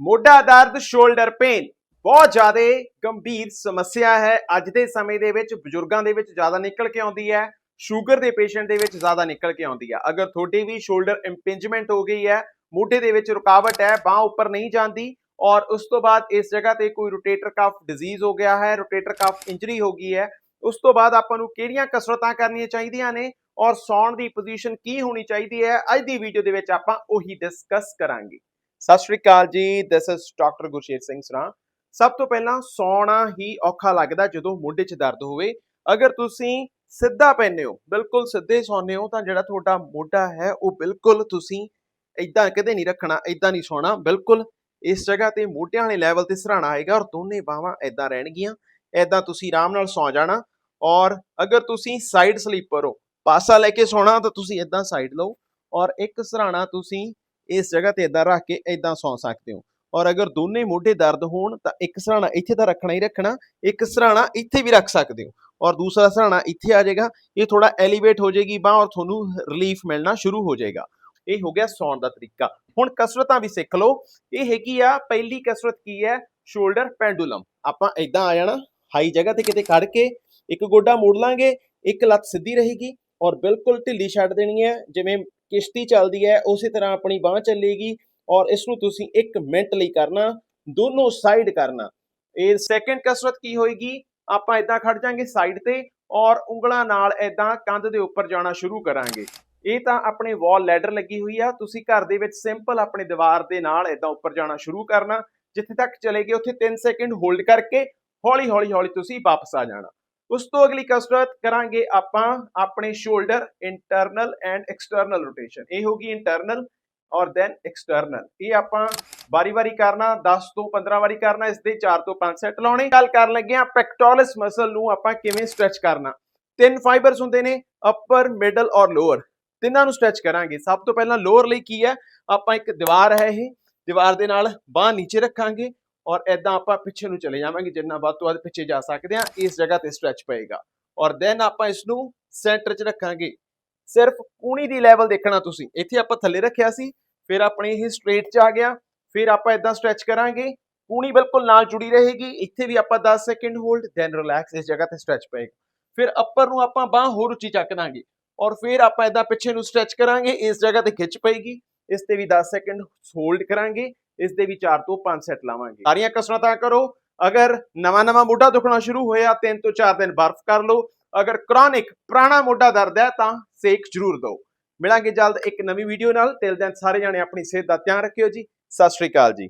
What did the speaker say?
ਮੋਢਾ ਦਰਦ shoulder pain ਬਹੁਤ ਜ਼ਿਆਦਾ ਗੰਭੀਰ ਸਮੱਸਿਆ ਹੈ। ਅੱਜ ਦੇ ਸਮੇਂ ਦੇ ਵਿੱਚ ਬਜ਼ੁਰਗਾਂ ਦੇ ਵਿੱਚ ਜ਼ਿਆਦਾ ਨਿਕਲ ਕੇ ਆਉਂਦੀ ਹੈ, ਸ਼ੂਗਰ ਦੇ ਪੇਸ਼ੈਂਟ ਦੇ ਵਿੱਚ ਜ਼ਿਆਦਾ ਨਿਕਲ ਕੇ ਆਉਂਦੀ ਹੈ। ਅਗਰ ਤੁਹਾਡੀ ਵੀ ਸ਼ੋਲਡਰ ਇੰਪਿੰਜਮੈਂਟ ਹੋ ਗਈ ਹੈ, ਮੋਢੇ ਦੇ ਵਿੱਚ ਰੁਕਾਵਟ ਹੈ, ਬਾਹ ਉੱਪਰ ਨਹੀਂ ਜਾਂਦੀ ਔਰ ਉਸ ਤੋਂ ਬਾਅਦ ਇਸ ਜਗ੍ਹਾ ਤੇ ਕੋਈ ਰੋਟੇਟਰ ਕਫ ਡਿਜ਼ੀਜ਼ ਹੋ ਗਿਆ ਹੈ ਰੋਟੇਟਰ ਕਫ ਇੰਜਰੀ ਹੋ ਗਈ ਹੈ, ਉਸ ਤੋਂ ਬਾਅਦ ਆਪਾਂ ਨੂੰ ਕਿਹੜੀਆਂ ਕਸਰਤਾਂ ਕਰਨੀਆਂ ਚਾਹੀਦੀਆਂ ਨੇ ਔਰ ਸੌਣ ਦੀ ਪੋਜੀਸ਼ਨ ਕੀ ਹੋਣੀ ਚਾਹੀਦੀ ਹੈ, ਅੱਜ ਦੀ ਵੀਡੀਓ ਦੇ ਵਿੱਚ ਆਪਾਂ ਉਹੀ ਡਿਸਕਸ ਕਰਾਂਗੇ। ਸਤਿ ਸ਼੍ਰੀ ਅਕਾਲ ਜੀ this is doctor Gursher Singh Sran ਸਭ ਤੋਂ ਪਹਿਲਾਂ ਸੌਣਾ ਹੀ ਔਖਾ ਲੱਗਦਾ ਜਦੋਂ ਮੋਢੇ 'ਚ ਦਰਦ ਹੋਵੇ। ਅਗਰ ਤੁਸੀਂ ਸਿੱਧਾ ਪੈਂਦੇ ਹੋ, ਬਿਲਕੁਲ ਸਿੱਧੇ ਸੌਂਦੇ ਹੋ, ਤਾਂ ਜਿਹੜਾ ਤੁਹਾਡਾ ਮੋਢਾ ਹੈ, ਉਹ ਬਿਲਕੁਲ ਤੁਸੀਂ ਇਦਾਂ ਕਦੇ ਨਹੀਂ ਰੱਖਣਾ ਇਦਾਂ ਨਹੀਂ ਸੌਣਾ, ਬਿਲਕੁਲ ਇਸ ਜਗ੍ਹਾ ਤੇ ਮੋਢਿਆਂ ਵਾਲੇ ਲੈਵਲ ਤੇ ਸਰਾਣਾ ਆਏਗਾ ਔਰ ਦੋਨੇ ਬਾਹਾਂ ਇਦਾਂ ਰਹਿਣਗੀਆਂ ਇਦਾਂ ਤੁਸੀਂ ਆਰਾਮ ਨਾਲ ਸੌ ਜਾਣਾ ਔਰ ਅਗਰ ਤੁਸੀਂ ਸਾਈਡ ਸਲੀਪਰ ਹੋ, ਪਾਸਾ ਲੈ ਕੇ ਸੌਣਾ, ਤਾਂ ਤੁਸੀਂ ਇਦਾਂ ਸਾਈਡ ਲਓ ਔਰ ਇੱਕ ਸਰਾਣਾ ਤੁਸੀਂ ਇਸ ਜਗ੍ਹਾ ਤੇ ਇਦਾਂ ਰੱਖ ਕੇ ਇਦਾਂ ਸੌਂ ਸਕਦੇ ਹੋ। ਔਰ ਅਗਰ ਦੋਨੇ ਮੋਢੇ ਦਰਦ ਹੋਣ, ਤਾਂ ਇੱਕ ਸਰਾਣਾ ਇੱਥੇ ਤਾਂ ਰੱਖਣਾ ਹੀ ਰੱਖਣਾ, ਇੱਕ ਸਰਾਣਾ ਇੱਥੇ ਵੀ ਰੱਖ ਸਕਦੇ ਹੋ। ਔਰ ਦੂਸਰਾ ਸਰਾਣਾ ਇੱਥੇ ਆ ਜਾਏਗਾ, ਇਹ ਥੋੜਾ ਐਲੀਵੇਟ ਹੋ ਜਾਏਗੀ ਬਾਹ ਔਰ ਤੁਹਾਨੂੰ ਰਿਲੀਫ ਮਿਲਣਾ ਸ਼ੁਰੂ ਹੋ ਜਾਏਗਾ। ਇਹ ਹੋ ਗਿਆ ਸੌਣ ਦਾ ਤਰੀਕਾ। ਹੁਣ ਕਸਰਤਾਂ ਵੀ ਸਿੱਖ ਲਓ। ਇਹ ਹੈਗੀ ਆ, ਪਹਿਲੀ ਕਸਰਤ ਕੀ ਹੈ? ਸ਼ੋਲਡਰ ਪੈਂਡੂਲਮ ਆਪਾਂ ਇਦਾਂ ਆ ਜਾਣਾ ਹਾਈ ਜਗ੍ਹਾ ਤੇ ਕਿਤੇ ਖੜ ਕੇ ਇੱਕ ਗੋਡਾ ਮੋੜ ਲਾਂਗੇ, ਇੱਕ ਲੱਤ ਸਿੱਧੀ ਰਹੇਗੀ ਔਰ ਬਿਲਕੁਲ ਢਿੱਲੀ ਛੱਡ ਦੇਣੀ ਹੈ। ਜਿਵੇਂ ਕਿਸ਼ਤੀ ਚੱਲਦੀ ਹੈ, ਉਸੇ ਤਰ੍ਹਾਂ ਆਪਣੀ ਬਾਹ ਚੱਲੇਗੀ ਔਰ ਇਸ ਨੂੰ ਤੁਸੀਂ 1 ਮਿੰਟ ਲਈ ਕਰਨਾ, ਦੋਨੋਂ ਸਾਈਡ ਕਰਨਾ। ਇਹ ਸੈਕੰਡ ਕਸਰਤ ਕੀ ਹੋਏਗੀ? ਆਪਾਂ ਇਦਾਂ ਖੜ ਜਾਾਂਗੇ ਸਾਈਡ ਤੇ ਔਰ ਉਂਗਲਾਂ ਨਾਲ ਇਦਾਂ ਕੰਧ ਦੇ ਉੱਪਰ ਜਾਣਾ ਸ਼ੁਰੂ ਕਰਾਂਗੇ। ਇਹ ਤਾਂ ਆਪਣੇ ਵਾਲ ਲੈਡਰ ਲੱਗੀ ਹੋਈ ਆ, ਤੁਸੀਂ ਘਰ ਦੇ ਵਿੱਚ ਸਿੰਪਲ ਆਪਣੇ ਦੀਵਾਰ ਦੇ ਨਾਲ ਇਦਾਂ ਉੱਪਰ ਜਾਣਾ ਸ਼ੁਰੂ ਕਰਨਾ, ਜਿੱਥੇ ਤੱਕ ਚਲੇ ਗਏ ਉੱਥੇ 3 ਸੈਕਿੰਡ ਹੋਲਡ ਕਰਕੇ ਹੌਲੀ ਹੌਲੀ ਹੌਲੀ ਤੁਸੀਂ ਵਾਪਸ ਆ ਜਾਣਾ। ਉਸ ਤੋਂ ਅਗਲੀ ਕਸਰਤ ਕਰਾਂਗੇ ਆਪਾਂ ਆਪਣੇ shoulder internal and external rotation ਇਹ ਹੋਗੀ ਇੰਟਰਨਲ ਔਰ ਦੈਨ ਐਕਸਟਰਨਲ ਇਹ ਆਪਾਂ ਵਾਰੀ-ਵਾਰੀ ਕਰਨਾ 10 ਤੋਂ 15 ਵਾਰੀ ਕਰਨਾ, ਇਸ ਦੇ 4 ਤੋਂ 5 ਸੈੱਟ ਲਾਉਣੇ। ਗੱਲ ਕਰਨ ਲੱਗੇ ਆ ਪੈਕਟੋਰਲਿਸ ਮਸਲ ਨੂੰ ਆਪਾਂ ਕਿਵੇਂ ਸਟ੍ਰੈਚ ਕਰਨਾ। ਤਿੰਨ ਫਾਈਬਰਸ ਹੁੰਦੇ ਨੇ ਅਪਰ ਮਿਡਲ ਔਰ ਲੋਅਰ ਤਿੰਨਾਂ ਨੂੰ ਸਟ੍ਰੈਚ ਕਰਾਂਗੇ। ਸਭ ਤੋਂ ਪਹਿਲਾਂ ਲੋਅਰ ਲਈ ਕੀ ਹੈ? ਆਪਾਂ ਇੱਕ ਦੀਵਾਰ ਹੈ ਇਹ। ਦੀਵਾਰ ਦੇ ਨਾਲ ਬਾਹ ਨੀਚੇ ਰੱਖਾਂਗੇ। ਔਰ ਐਦਾਂ ਆਪਾਂ ਪਿੱਛੇ ਨੂੰ ਚਲੇ ਜਾਵਾਂਗੇ, ਜਿੰਨਾ ਵੱਧ ਤੋਂ ਵੱਧ ਪਿੱਛੇ ਜਾ ਸਕਦੇ ਆ ਇਸ ਜਗ੍ਹਾ ਤੇ ਸਟ੍ਰੈਚ ਪਏਗਾ। ਔਰ ਦੈਨ ਆਪਾਂ ਇਸ ਨੂੰ ਸੈਂਟਰ 'ਚ ਰੱਖਾਂਗੇ। ਸਿਰਫ ਕੂਣੀ ਦੀ ਲੈਵਲ ਦੇਖਣਾ ਤੁਸੀਂ। ਇੱਥੇ ਆਪਾਂ ਥੱਲੇ ਰੱਖਿਆ ਸੀ, ਫਿਰ ਆਪਣੇ ਇਹ ਸਟ੍ਰੇਟ 'ਚ ਆ ਗਿਆ, ਫਿਰ ਆਪਾਂ ਇਦਾਂ ਸਟ੍ਰੈਚ ਕਰਾਂਗੇ। ਕੂਣੀ ਬਿਲਕੁਲ ਨਾਲ ਜੁੜੀ ਰਹੇਗੀ, ਇੱਥੇ ਵੀ ਆਪਾਂ 10 ਸੈਕਿੰਡ ਹੋਲਡ ਦੈਨ ਰਿਲੈਕਸ ਇਸ ਜਗ੍ਹਾ ਤੇ ਸਟ੍ਰੈਚ ਪਏਗਾ। ਫਿਰ ਅੱਪਰ ਨੂੰ ਆਪਾਂ ਬਾਹ ਹੋਰ ਉੱਚੀ ਚੱਕ ਦਾਂਗੇ। ਔਰ ਫਿਰ ਆਪਾਂ ਇਦਾਂ ਪਿੱਛੇ ਨੂੰ ਸਟ੍ਰੈਚ ਕਰਾਂਗੇ, ਇਸ ਜਗ੍ਹਾ ਤੇ ਖਿੱਚ ਪਏਗੀ। ਇਸ ਤੇ ਵੀ 10 ਸੈਕਿੰਡ ਹੋਲਡ ਕਰਾਂਗੇ। ਇਸ ਦੇ ਵੀ 4 ਤੋਂ 5 ਸੈੱਟ ਲਾਵਾਂਗੇ। ਸਾਰੀਆਂ ਕਸਰਤਾਂ ਕਰੋ। ਅਗਰ ਨਵਾਂ ਨਵਾਂ ਮੋਢਾ ਦੁਖਣਾ ਸ਼ੁਰੂ ਹੋਇਆ 3 ਤੋਂ 4 ਦਿਨ ਬਰਫ਼ ਕਰ ਲਓ। ਅਗਰ ਕ੍ਰੋਨਿਕ ਪੁਰਾਣਾ ਮੋਢਾ ਦਰਦ ਹੈ, ਤਾਂ ਸੇਕ ਜ਼ਰੂਰ ਦਿਓ। ਮਿਲਾਂਗੇ ਜਲਦ ਇੱਕ ਨਵੀਂ ਵੀਡੀਓ ਨਾਲ। ਟਿਲ ਦਿਨ ਸਾਰੇ ਜਾਣੇ ਆਪਣੀ ਸਿਹਤ ਦਾ ਧਿਆਨ ਰੱਖਿਓ ਜੀ। ਸਤਿ ਸ਼੍ਰੀ ਅਕਾਲ ਜੀ।